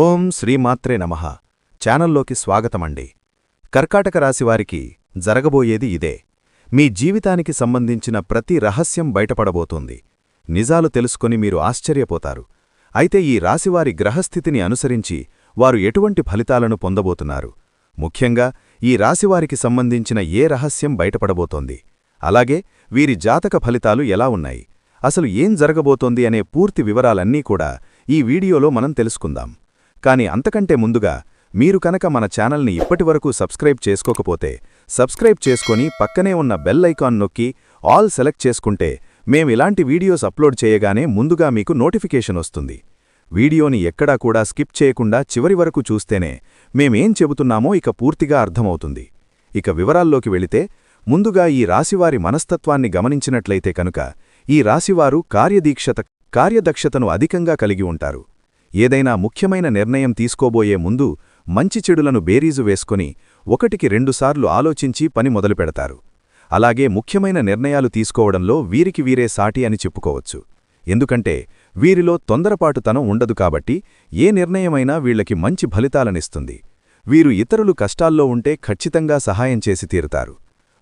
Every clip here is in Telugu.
ఓం శ్రీమాత్రే నమః. ఛానల్లోకి స్వాగతమండి. కర్కాటక రాశివారికి జరగబోయేది ఇదే. మీ జీవితానికి సంబంధించిన ప్రతి రహస్యం బయటపడబోతోంది. నిజాలు తెలుసుకొని మీరు ఆశ్చర్యపోతారు. అయితే ఈ రాశివారి గ్రహస్థితిని అనుసరించి వారు ఎటువంటి ఫలితాలను పొందబోతున్నారు? ముఖ్యంగా ఈ రాశివారికి సంబంధించిన ఏ రహస్యం బయటపడబోతోంది? అలాగే వీరి జాతక ఫలితాలు ఎలా ఉన్నాయి? అసలు ఏం జరగబోతోంది అనే పూర్తి వివరాలన్నీ కూడా ఈ వీడియోలో మనం తెలుసుకుందాం. కానీ అంతకంటే ముందుగా మీరు కనుక మన ఛానల్ని ఇప్పటివరకు సబ్స్క్రైబ్ చేసుకోకపోతే సబ్స్క్రైబ్ చేసుకొని పక్కనే ఉన్న బెల్ ఐకాన్ నొక్కి ఆల్ సెలెక్ట్ చేసుకుంటే మేమిలాంటి వీడియోస్ అప్లోడ్ చేయగానే ముందుగా మీకు నోటిఫికేషన్ వస్తుంది. వీడియోని ఎక్కడా కూడా స్కిప్ చేయకుండా చివరి వరకు చూస్తేనే మేమేం చెబుతున్నామో ఇక పూర్తిగా అర్థమవుతుంది. ఇక వివరాల్లోకి వెళితే ముందుగా ఈ రాశివారి మనస్తత్వాన్ని గమనించినట్లయితే కనుక ఈ రాశివారు కార్యదీక్షత కార్యదక్షతను అధికంగా కలిగి ఉంటారు. ఏదైనా ముఖ్యమైన నిర్ణయం తీసుకోబోయే ముందు మంచి చెడులను బేరీజు వేసుకుని ఒకటికి రెండుసార్లు ఆలోచించి పని మొదలుపెడతారు అలాగే ముఖ్యమైన నిర్ణయాలు తీసుకోవడంలో వీరికి వీరే సాటి అని చెప్పుకోవచ్చు. ఎందుకంటే వీరిలో తొందరపాటుతనం ఉండదు కాబట్టి ఏ నిర్ణయమైనా వీళ్ళకి మంచి ఫలితాలనిస్తుంది. వీరు ఇతరులు కష్టాల్లో ఉంటే ఖచ్చితంగా సహాయం చేసి తీరుతారు.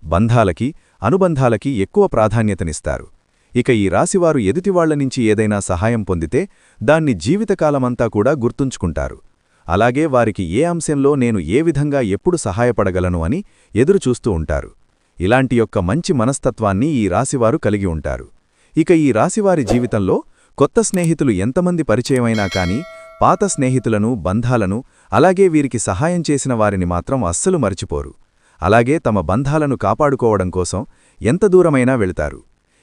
బంధాలకి అనుబంధాలకి ఎక్కువ ప్రాధాన్యతనిస్తారు. ఇక ఈ రాశివారు ఎదుటివాళ్ళ నుంచి ఏదైనా సహాయం పొందితే దాన్ని జీవితకాలమంతా కూడా గుర్తుంచుకుంటారు. అలాగే వారికి ఏ అంశంలో నేను ఏ విధంగా ఎప్పుడు సహాయపడగలను అని ఎదురుచూస్తూ ఉంటారు. ఇలాంటి యొక్క మంచి మనస్తత్వాన్ని ఈ రాశివారు కలిగి ఉంటారు. ఇక ఈ రాశివారి జీవితంలో కొత్త స్నేహితులు ఎంతమంది పరిచయమైనా కాని పాత స్నేహితులను బంధాలను అలాగే వీరికి సహాయం చేసిన వారిని మాత్రం అస్సలు మర్చిపోరు. అలాగే తమ బంధాలను కాపాడుకోవడం కోసం ఎంత దూరమైనా వెళతారు.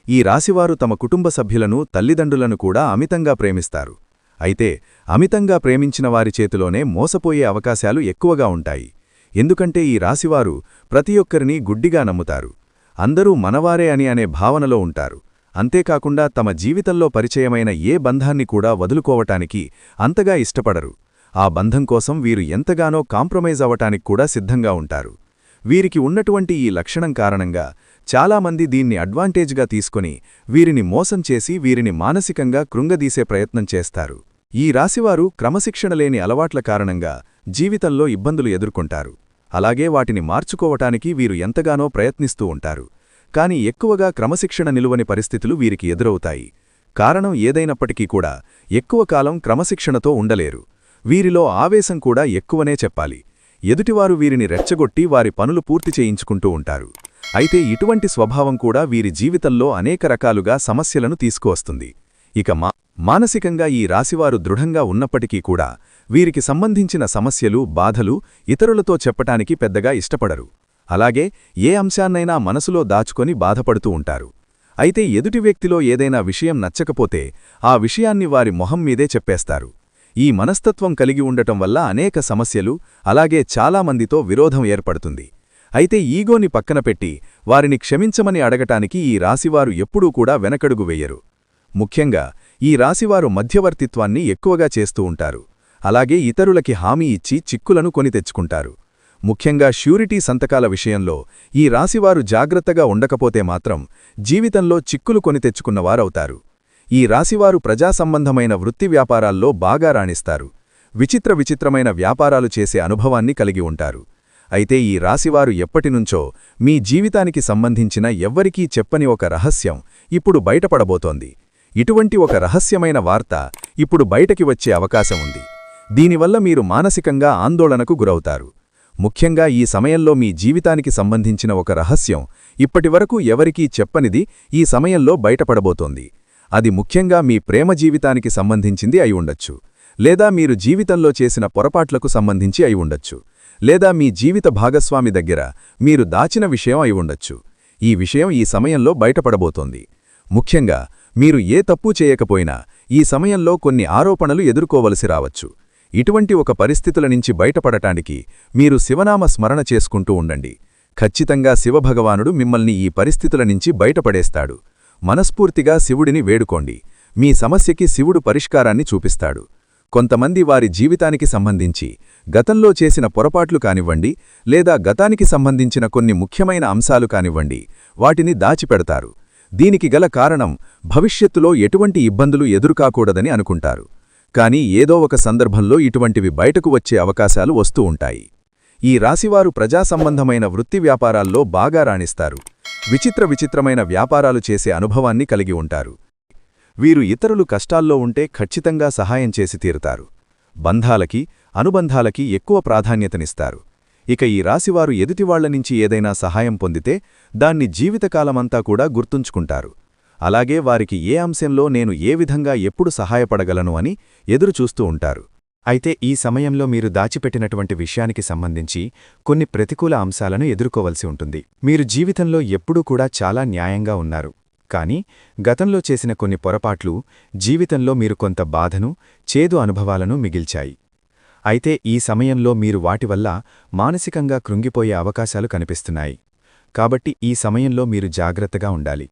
ఈ రాశివారు తమ కుటుంబ సభ్యులను తల్లిదండ్రులను కూడా అమితంగా ప్రేమిస్తారు. అయితే అమితంగా ప్రేమించిన వారి చేతిలోనే మోసపోయే అవకాశాలు ఎక్కువగా ఉంటాయి. ఎందుకంటే ఈ రాశివారు ప్రతి ఒక్కరినీ గుడ్డిగా నమ్ముతారు. అందరూ మనవారే అని అనే భావనలో ఉంటారు. అంతేకాకుండా తమ జీవితంలో పరిచయమైన ఏ బంధాన్ని కూడా వదులుకోవటానికి అంతగా ఇష్టపడరు. ఆ బంధం కోసం వీరు ఎంతగానో కాంప్రమైజ్ అవటానికి కూడా సిద్ధంగా ఉంటారు. వీరికి ఉన్నటువంటి ఈ లక్షణం కారణంగా చాలామంది దీన్ని అడ్వాంటేజ్గా తీసుకుని వీరిని మోసం చేసి వీరిని మానసికంగా కృంగదీసే ప్రయత్నం చేస్తారు. ఈ రాశివారు క్రమశిక్షణ లేని అలవాట్ల కారణంగా జీవితంలో ఇబ్బందులు ఎదుర్కొంటారు. అలాగే వాటిని మార్చుకోవటానికి వీరు ఎంతగానో ప్రయత్నిస్తూ ఉంటారు. కాని ఎక్కువగా క్రమశిక్షణ నిలువని పరిస్థితులు వీరికి ఎదురవుతాయి. కారణం ఏదైనప్పటికీ కూడా ఎక్కువ కాలం క్రమశిక్షణతో ఉండలేరు. వీరిలో ఆవేశం కూడా ఎక్కువనే చెప్పాలి. ఎదుటివారు వీరిని రెచ్చగొట్టి వారి పనులు పూర్తి చేయించుకుంటూ ఉంటారు. అయితే ఇటువంటి స్వభావం కూడా వీరి జీవితంలో అనేక రకాలుగా సమస్యలను తీసుకువస్తుంది. ఇక మా మానసికంగా ఈ రాశివారు దృఢంగా ఉన్నప్పటికీ కూడా వీరికి సంబంధించిన సమస్యలు బాధలు ఇతరులతో చెప్పటానికి పెద్దగా ఇష్టపడరు. అలాగే ఏ అంశాన్నైనా మనసులో దాచుకొని బాధపడుతూ ఉంటారు. అయితే ఎదుటి వ్యక్తిలో ఏదైనా విషయం నచ్చకపోతే ఆ విషయాన్ని వారి మొహం మీదే చెప్పేస్తారు. ఈ మనస్తత్వం కలిగి ఉండటం వల్ల అనేక సమస్యలు అలాగే చాలామందితో విరోధం ఏర్పడుతుంది. అయితే ఈగోని పక్కన పెట్టి వారిని క్షమించమని అడగటానికి ఈ రాశివారు ఎప్పుడూ కూడా వెనకడుగు వెయ్యరు ముఖ్యంగా ఈ రాశివారు మధ్యవర్తిత్వాన్ని ఎక్కువగా చేస్తూ ఉంటారు. అలాగే ఇతరులకి హామీ ఇచ్చి చిక్కులను కొని తెచ్చుకుంటారు. ముఖ్యంగా ష్యూరిటీ సంతకాల విషయంలో ఈ రాశివారు జాగ్రత్తగా ఉండకపోతే మాత్రం జీవితంలో చిక్కులు కొని తెచ్చుకున్నవారవుతారు. ఈ రాశివారు ప్రజాసంబంధమైన వృత్తి వ్యాపారాల్లో బాగా రాణిస్తారు. విచిత్ర విచిత్రమైన వ్యాపారాలు చేసే అనుభవాన్ని కలిగి ఉంటారు. అయితే ఈ రాశివారు ఎప్పటినుంచో మీ జీవితానికి సంబంధించిన ఎవ్వరికీ చెప్పని ఒక రహస్యం ఇప్పుడు బయటపడబోతోంది. ఇటువంటి ఒక రహస్యమైన వార్త ఇప్పుడు బయటకి వచ్చే అవకాశం ఉంది. దీనివల్ల మీరు మానసికంగా ఆందోళనకు గురవుతారు. ముఖ్యంగా ఈ సమయంలో మీ జీవితానికి సంబంధించిన ఒక రహస్యం ఇప్పటివరకు ఎవరికీ చెప్పనిది ఈ సమయంలో బయటపడబోతోంది. అది ముఖ్యంగా మీ ప్రేమ జీవితానికి సంబంధించింది అయి ఉండొచ్చు. లేదా మీరు జీవితంలో చేసిన పొరపాట్లకు సంబంధించి అయి ఉండొచ్చు. లేదా మీ జీవిత భాగస్వామి దగ్గర మీరు దాచిన విషయం అయి ఉండొచ్చు. ఈ విషయం ఈ సమయంలో బయటపడబోతోంది. ముఖ్యంగా మీరు ఏ తప్పు చేయకపోయినా ఈ సమయంలో కొన్ని ఆరోపణలు ఎదుర్కోవలసి రావచ్చు. ఇటువంటి ఒక పరిస్థితుల నుంచి బయటపడటానికి మీరు శివనామ స్మరణ చేసుకుంటూ ఉండండి. ఖచ్చితంగా శివభగవానుడు మిమ్మల్ని ఈ పరిస్థితుల నుంచి బయటపడేస్తాడు. మనస్ఫూర్తిగా శివుడిని వేడుకోండి. మీ సమస్యకి శివుడు పరిష్కారాన్ని చూపిస్తాడు. కొంతమంది వారి జీవితానికి సంబంధించి గతంలో చేసిన పొరపాట్లు కానివ్వండి లేదా గతానికి సంబంధించిన కొన్ని ముఖ్యమైన అంశాలు కానివ్వండి వాటిని దాచిపెడతారు. దీనికి గల కారణం భవిష్యత్తులో ఎటువంటి ఇబ్బందులు ఎదురుకాకూడదని అనుకుంటారు. కాని ఏదో ఒక సందర్భంలో ఇటువంటివి బయటకు వచ్చే అవకాశాలు వస్తూ ఉంటాయి. ఈ రాశివారు ప్రజా సంబంధమైన వృత్తి వ్యాపారాల్లో బాగా రాణిస్తారు. విచిత్ర విచిత్రమైన వ్యాపారాలు చేసే అనుభవాన్ని కలిగి ఉంటారు. వీరు ఇతరులు కష్టాల్లో ఉంటే ఖచ్చితంగా సహాయం చేసి తీరుతారు. బంధాలకి అనుబంధాలకి ఎక్కువ ప్రాధాన్యతనిస్తారు. ఇక ఈ రాశివారు ఎదుటివాళ్ళ నుంచి ఏదైనా సహాయం పొందితే దాన్ని జీవితకాలమంతా కూడా గుర్తుంచుకుంటారు. అలాగే వారికి ఏ అంశంలో నేను ఏ విధంగా ఎప్పుడు సహాయపడగలను అని ఎదురుచూస్తూ ఉంటారు. అయితే ఈ సమయంలో మీరు దాచిపెట్టినటువంటి విషయానికి సంబంధించి కొన్ని ప్రతికూల అంశాలను ఎదుర్కోవలసి ఉంటుంది. మీరు జీవితంలో ఎప్పుడూ కూడా చాలా న్యాయంగా ఉన్నారు. కానీ గతంలో చేసిన కొన్ని పొరపాట్లు జీవితంలో మీరు కొంత బాధను చేదు అనుభవాలను మిగిల్చాయి. అయితే ఈ సమయంలో మీరు వాటి వల్ల మానసికంగా కృంగిపోయే అవకాశాలు కనిపిస్తున్నాయి. కాబట్టి ఈ సమయంలో మీరు జాగ్రత్తగా ఉండాలి.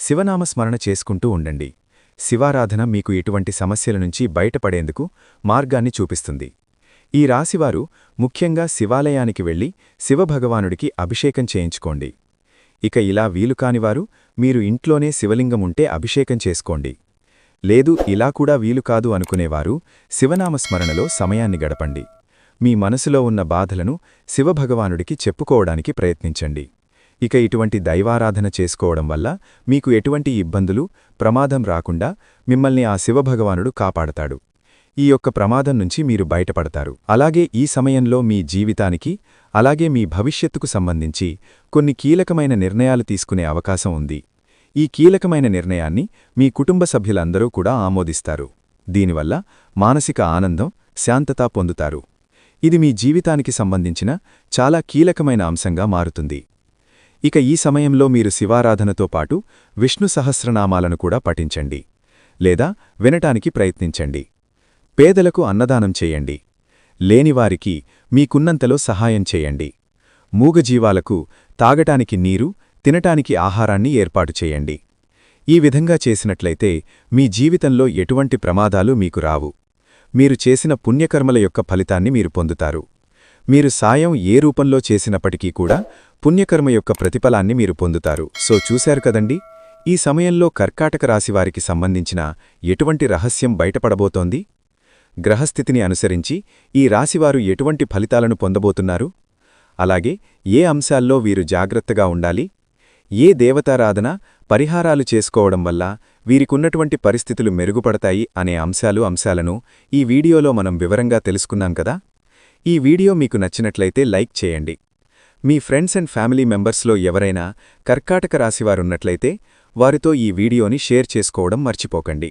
శివనామస్మరణ చేసుకుంటూ ఉండండి. శివారాధన మీకు ఇటువంటి సమస్యల నుంచి బయటపడేందుకు మార్గాన్ని చూపిస్తుంది. ఈ రాశివారు ముఖ్యంగా శివాలయానికి వెళ్ళి శివభగవానుడికి అభిషేకం చేయించుకోండి. ఇక ఇలా వీలుకానివారు మీరు ఇంట్లోనే శివలింగం ఉంటే అభిషేకం చేసుకోండి. లేదు ఇలా కూడా వీలు కాదు అనుకునేవారు శివనామస్మరణలో సమయాన్ని గడపండి. మీ మనసులో ఉన్న బాధలను శివభగవానుడికి చెప్పుకోవడానికి ప్రయత్నించండి. ఇక ఇటువంటి దైవారాధన చేసుకోవడం వల్ల మీకు ఎటువంటి ఇబ్బందులు ప్రమాదం రాకుండా మిమ్మల్ని ఆ శివభగవానుడు కాపాడతాడు. ఈ యొక్క ప్రమాదం నుంచి మీరు బయటపడతారు. అలాగే ఈ సమయంలో మీ జీవితానికి అలాగే మీ భవిష్యత్తుకు సంబంధించి కొన్ని కీలకమైన నిర్ణయాలు తీసుకునే అవకాశం ఉంది. ఈ కీలకమైన నిర్ణయాన్ని మీ కుటుంబ సభ్యులందరూ కూడా ఆమోదిస్తారు. దీనివల్ల మానసిక ఆనందం శాంతత పొందుతారు. ఇది మీ జీవితానికి సంబంధించిన చాలా కీలకమైన అంశంగా మారుతుంది. ఇక ఈ సమయంలో మీరు శివారాధనతో పాటు విష్ణు సహస్రనామాలను కూడా పఠించండి. లేదా వినటానికి ప్రయత్నించండి. పేదలకు అన్నదానం చేయండి. లేనివారికి మీకున్నంతలో సహాయం చేయండి. మూగజీవాలకు తాగటానికి నీరు తినటానికి ఆహారాన్ని ఏర్పాటు చేయండి. ఈ విధంగా చేసినట్లయితే మీ జీవితంలో ఎటువంటి ప్రమాదాలు మీకు రావు. మీరు చేసిన పుణ్యకర్మల యొక్క ఫలితాన్ని మీరు పొందుతారు. మీరు సాయం ఏ రూపంలో చేసినప్పటికీ కూడా పుణ్యకర్మ యొక్క ప్రతిఫలాన్ని మీరు పొందుతారు. సో చూశారు కదండి? ఈ సమయంలో కర్కాటక రాశివారికి సంబంధించిన ఎటువంటి రహస్యం బయటపడబోతోంది? గ్రహస్థితిని అనుసరించి ఈ రాశివారు ఎటువంటి ఫలితాలను పొందబోతున్నారు? అలాగే ఏ అంశాల్లో వీరు జాగ్రత్తగా ఉండాలి? ఏ దేవతారాధన పరిహారాలు చేసుకోవడం వల్ల వీరికున్నటువంటి పరిస్థితులు మెరుగుపడతాయి అనే అంశాలు అంశాలను ఈ వీడియోలో మనం వివరంగా తెలుసుకున్నాం కదా? ఈ వీడియో మీకు నచ్చినట్లయితే లైక్ చేయండి. మీ ఫ్రెండ్స్ అండ్ ఫ్యామిలీ మెంబర్స్లో ఎవరైనా కర్కాటక రాశివారున్నట్లయితే వారితో ఈ వీడియోని షేర్ చేసుకోవడం మర్చిపోకండి.